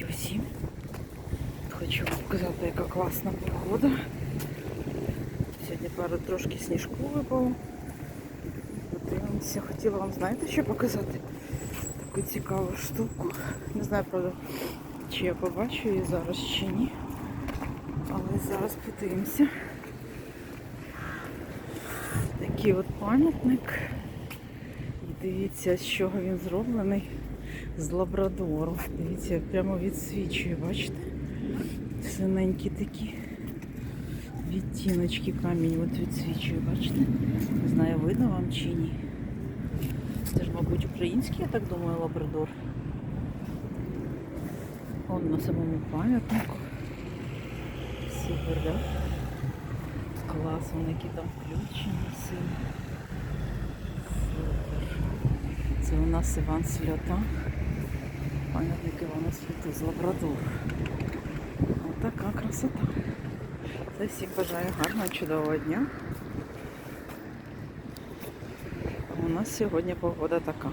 Привітики усім. Хочу вам показати, яка класна погода. Сьогодні пару трошки сніжку випало. Подивимося, хотіла вам, знаєте, що показати? Таку цікаву штуку. Не знаю, правда, чи я побачу її зараз, чи ні. Але зараз подивимося. Такий от пам'ятник. Дивіться, з чого він зроблений. З лабрадору. Дивіться, прямо відсвічує, бачите? Синенькі такі відтіночки камінь от відсвічує, бачите? Не знаю, видно вам чи ні. Це ж, мабуть, український, я так думаю, лабрадор. Он на самому пам'ятнику. Супер, да? Клас, вон які там включені сині. Це у нас Іван Сльота. Пам'ятник Івана Сльоти з Лабрадору. Отака красота. Це всім бажаю гарного, чудового дня. У нас сьогодні погода така.